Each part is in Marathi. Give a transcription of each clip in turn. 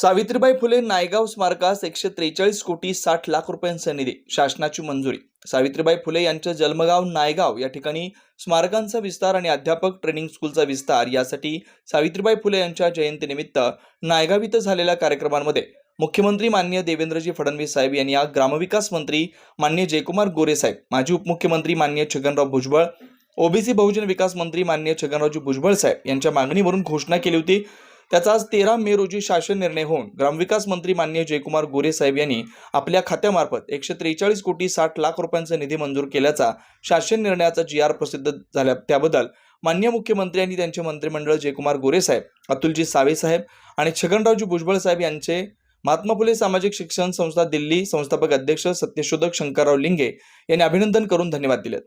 सावित्रीबाई फुले नायगाव स्मारकास एकशे त्रेचाळीस कोटी साठ लाख रुपयांचा निधी शासनाची मंजुरी. सावित्रीबाई फुले यांचं जन्मगाव नायगाव या ठिकाणी स्मारकांचा विस्तार आणि अध्यापक ट्रेनिंग स्कूलचा विस्तार यासाठी सावित्रीबाई फुले यांच्या जयंतीनिमित्त नायगाव इथं झालेल्या कार्यक्रमांमध्ये मुख्यमंत्री मान्य देवेंद्रजी फडणवीस साहेब यांनी या ग्रामविकास मंत्री मान्य जयकुमार गोरे साहेब माजी उपमुख्यमंत्री मान्य छगनराव भुजबळ ओबीसी बहुजन विकास मंत्री मान्य छगनरावजी भुजबळ साहेब यांच्या मागणीवरून घोषणा केली होती. त्याचा आज तेरा मे रोजी शासन निर्णय होऊन ग्रामविकास मंत्री मान्य जयकुमार गोरे साहेब यांनी आपल्या खात्यामार्फत एकशे त्रेचाळीस कोटी साठ लाख रुपयांचा निधी मंजूर केल्याचा शासन निर्णयाचा जी आर प्रसिद्ध झाल्या त्याबद्दल मान्य मुख्यमंत्री आणि त्यांचे मंत्रिमंडळ जयकुमार गोरे साहेब अतुलजी सावे साहेब आणि छगनरावजी भुजबळ साहेब यांचे महात्मा फुले सामाजिक शिक्षण संस्था दिल्ली संस्थापक अध्यक्ष सत्यशोधक शंकरराव लिंगे यांनी अभिनंदन करून धन्यवाद दिलेत.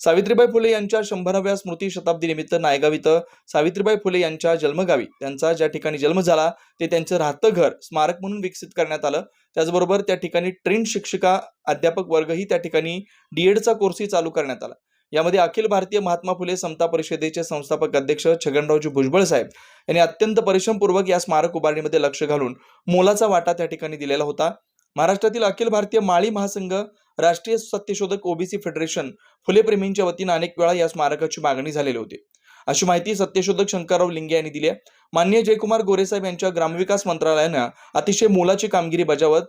सावित्रीबाई फुले यांच्या शंभराव्या स्मृती शताब्दीनिमित्त नायगाव इथं सावित्रीबाई फुले यांच्या जन्मगावी त्यांचा ज्या ठिकाणी जन्म झाला ते त्यांचं राहतं घर स्मारक म्हणून विकसित करण्यात आलं. त्याचबरोबर त्या ठिकाणी ट्रेन शिक्षिका अध्यापक वर्गही त्या ठिकाणी डीएडचा कोर्सही चालू करण्यात आला. यामध्ये अखिल भारतीय महात्मा फुले समता परिषदेचे संस्थापक अध्यक्ष छगनरावजी भुजबळ साहेब यांनी अत्यंत परिश्रमपूर्वक या स्मारक उभारणीमध्ये लक्ष घालून मोलाचा वाटा त्या ठिकाणी दिलेला होता. महाराष्ट्रातील अखिल भारतीय माळी महासंघ राष्ट्रीय सत्यशोधक ओबीसी फेडरेशन फुलेप्रेमींच्या वतीने वतीनं अनेक वेळा या स्मारकाची मागणी झालेली होती. अशी माहिती सत्यशोधक शंकरराव लिंगे यांनी दिली आहे. मान्य जयकुमार गोरेसाहेब यांच्या ग्रामविकास मंत्रालयानं अतिशय मोलाची कामगिरी बजावत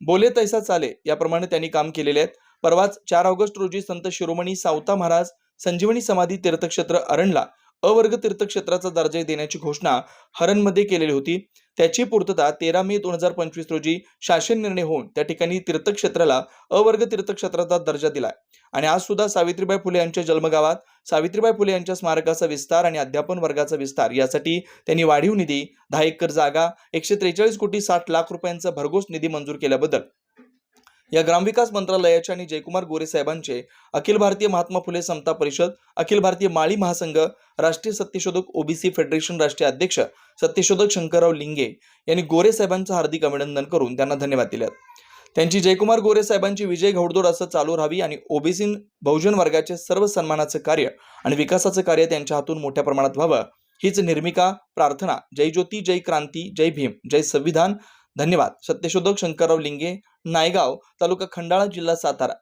बोले तैसा चाले याप्रमाणे त्यांनी काम केलेले आहेत. परवाच चार ऑगस्ट रोजी संत शिरोमणी सावता महाराज संजीवनी समाधी तीर्थक्षेत्र अरणला अवर्ग तीर्थक्षेत्राचा दर्जा देण्याची घोषणा हरणमध्ये केलेली होती. त्याची पूर्तता तेरा मे दोन हजार पंचवीस रोजी शासन निर्णय होऊन त्या ठिकाणी तीर्थक्षेत्राला अवर्ग तीर्थक्षेत्राचा दर्जा दिलाय आणि आज सुद्धा सावित्रीबाई फुले यांच्या जन्मगावात सावित्रीबाई फुले यांच्या स्मारकाचा विस्तार आणि अध्यापन वर्गाचा विस्तार यासाठी त्यांनी वाढीव निधी दहा एकर जागा एकशे त्रेचाळीस कोटी साठ लाख रुपयांचा भरघोस निधी मंजूर केल्याबद्दल या ग्रामविकास मंत्रालयाचे आणि जयकुमार गोरे साहेबांचे अखिल भारतीय महात्मा फुले समता परिषद अखिल भारतीय माळी महासंघ राष्ट्रीय सत्यशोधक ओबीसी फेडरेशन राष्ट्रीय अध्यक्ष सत्यशोधक शंकरराव लिंगे यांनी गोरे साहेबांचं हार्दिक अभिनंदन करून त्यांना धन्यवाद दिले त्यांची जयकुमार गोरे साहेबांची विजय घौडदौड असं चालू राहावी आणि ओबीसी बहुजन वर्गाचे सर्व सन्मानाचं कार्य आणि विकासाचं कार्य त्यांच्या हातून मोठ्या प्रमाणात व्हावं. हीच निर्मिका प्रार्थना. जय ज्योती जय क्रांती जय भीम जय संविधान. धन्यवाद. सत्यशोधक शंकरराव लिंगे नायगाव तालुका खंडाळा जिल्हा सातारा.